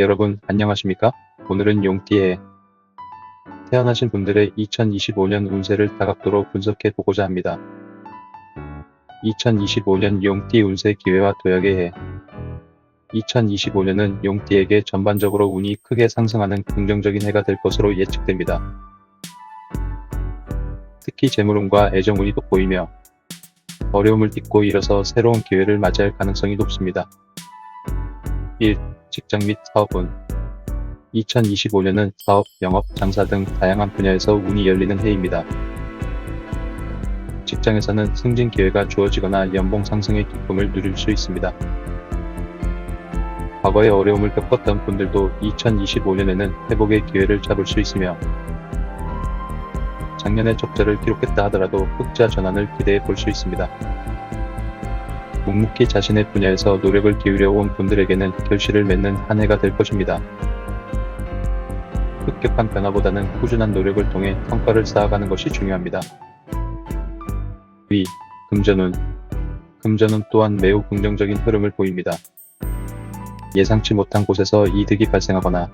여러분 안녕하십니까? 오늘은 용띠에 태어나신 분들의 2025년 운세를 다각도로 분석해 보고자 합니다. 2025년 용띠 운세 기회와 도약의 해 2025년은 용띠에게 전반적으로 운이 크게 상승하는 긍정적인 해가 될 것으로 예측됩니다. 특히 재물운과 애정운이 돋보이며 어려움을 딛고 일어서 새로운 기회를 맞이할 가능성이 높습니다. 1. 직장 및 사업운 2025년은 사업, 영업, 장사 등 다양한 분야에서 운이 열리는 해입니다. 직장에서는 승진 기회가 주어지거나 연봉 상승의 기쁨을 누릴 수 있습니다. 과거에 어려움을 겪었던 분들도 2025년에는 회복의 기회를 잡을 수 있으며 작년에 적자를 기록했다 하더라도 흑자 전환을 기대해 볼 수 있습니다. 묵묵히 자신의 분야에서 노력을 기울여 온 분들에게는 결실을 맺는 한 해가 될 것입니다. 급격한 변화보다는 꾸준한 노력을 통해 성과를 쌓아가는 것이 중요합니다. 위, 금전운. 금전운 또한 매우 긍정적인 흐름을 보입니다. 예상치 못한 곳에서 이득이 발생하거나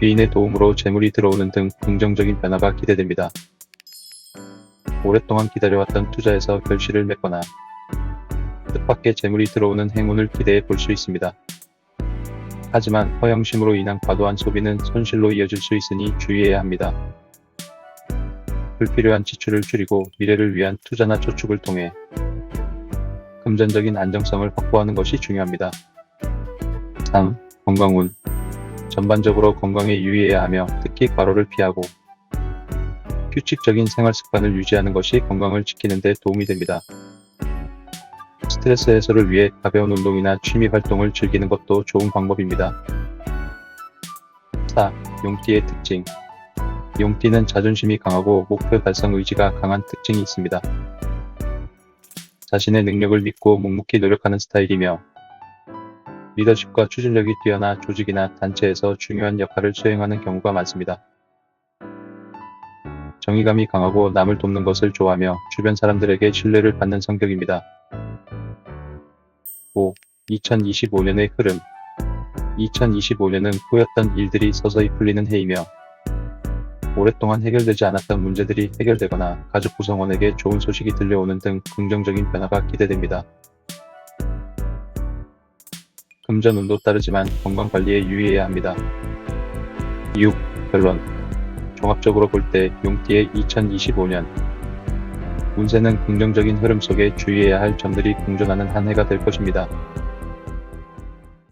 귀인의 도움으로 재물이 들어오는 등 긍정적인 변화가 기대됩니다. 오랫동안 기다려왔던 투자에서 결실을 맺거나 뜻밖의 재물이 들어오는 행운을 기대해 볼 수 있습니다. 하지만 허영심으로 인한 과도한 소비는 손실로 이어질 수 있으니 주의해야 합니다. 불필요한 지출을 줄이고 미래를 위한 투자나 저축을 통해 금전적인 안정성을 확보하는 것이 중요합니다. 3. 건강운 전반적으로 건강에 유의해야 하며 특히 과로를 피하고 규칙적인 생활 습관을 유지하는 것이 건강을 지키는 데 도움이 됩니다. 스트레스 해소를 위해 가벼운 운동이나 취미 활동을 즐기는 것도 좋은 방법입니다. 4. 용띠의 특징 용띠는 자존심이 강하고 목표 달성 의지가 강한 특징이 있습니다. 자신의 능력을 믿고 묵묵히 노력하는 스타일이며 리더십과 추진력이 뛰어나 조직이나 단체에서 중요한 역할을 수행하는 경우가 많습니다. 정의감이 강하고 남을 돕는 것을 좋아하며 주변 사람들에게 신뢰를 받는 성격입니다. 5. 2025년의 흐름 2025년은 꼬였던 일들이 서서히 풀리는 해이며 오랫동안 해결되지 않았던 문제들이 해결되거나 가족 구성원에게 좋은 소식이 들려오는 등 긍정적인 변화가 기대됩니다. 금전운도 따르지만 건강관리에 유의해야 합니다. 6. 결론 종합적으로 볼 때 용띠의 2025년 운세는 긍정적인 흐름 속에 주의해야 할 점들이 공존하는 한 해가 될 것입니다.